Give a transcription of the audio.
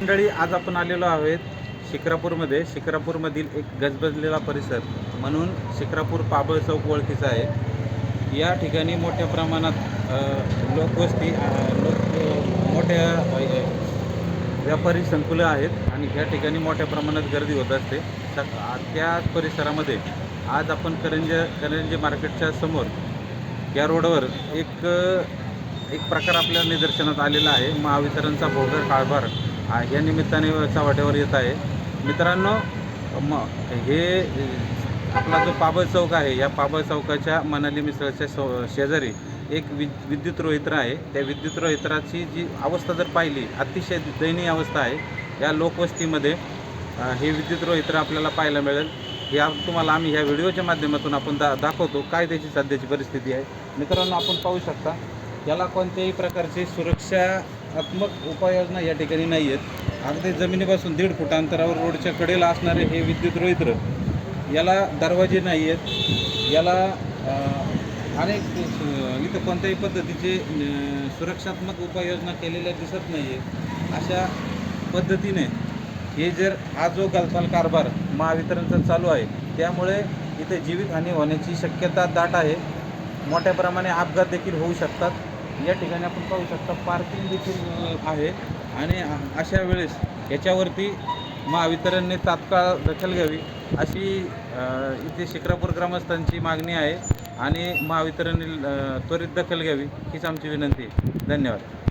मंडळी आज आपण आलेलो आहोत शिक्रापूरमध्ये शिक्रापूरमधील एक गजबजलेला परिसर म्हणून शिक्रापूर पाबळ चौक ओळखीचा आहे. या ठिकाणी मोठ्या प्रमाणात लोकवस्ती लोक मोठ्या व्यापारी संकुलं आहेत आणि ह्या ठिकाणी मोठ्या प्रमाणात गर्दी होत असते. त्या त्याच परिसरामध्ये आज आपण करंज करंजी मार्केटच्या समोर या रोडवर एक एक प्रकार आपल्या निदर्शनात आलेला आहे. महावितरणचा भोगर कारभार या निमित्ताने चव्हाट्यावर येत आहे. मित्रांनो म हे आपला जो पाबळ चौक आहे या पाबळ चौकाच्या मनाली मिसळच्या सो शेजारी एक वि विद्युत रोहित्र आहे. त्या विद्युत रोहित्राची जी अवस्था जर पाहिली अतिशय दयनीय अवस्था आहे. या लोकवस्तीमध्ये हे विद्युत रोहित्र आपल्याला पाहायला मिळेल. हे तुम्हाला आम्ही ह्या व्हिडिओच्या माध्यमातून आपण दा दाखवतो काय त्याची सध्याची परिस्थिती आहे. मित्रांनो आपण पाहू शकता याला कोणत्याही प्रकारची सुरक्षात्मक उपाययोजना या ठिकाणी नाही आहेत. अगदी जमिनीपासून दीड फूट अंतरावर रोडच्या कडेला असणारे हे विद्युत रोहित्र याला दरवाजे नाही आहेत. याला अनेक इथं कोणत्याही पद्धतीचे सुरक्षात्मक उपाययोजना केलेल्या दिसत नाही आहे अशा पद्धतीने हे जर हा जो गलथान कारभार महावितरणचा चालू आहे त्यामुळे इथे जीवितहानी होण्याची शक्यता दाट आहे. मोठ्या प्रमाणे अपघात देखील होऊ शकतात. या ठिकाणी आपण पाहू शकता पार्किंग देखील आहे. आणि अशा वेळेस याच्यावरती महावितरणने तात्काळ दखल घ्यावी अशी इथे शिक्रापूर ग्रामस्थांची मागणी आहे. आणि महावितरणने त्वरित दखल घ्यावी हीच आमची विनंती आहे. धन्यवाद.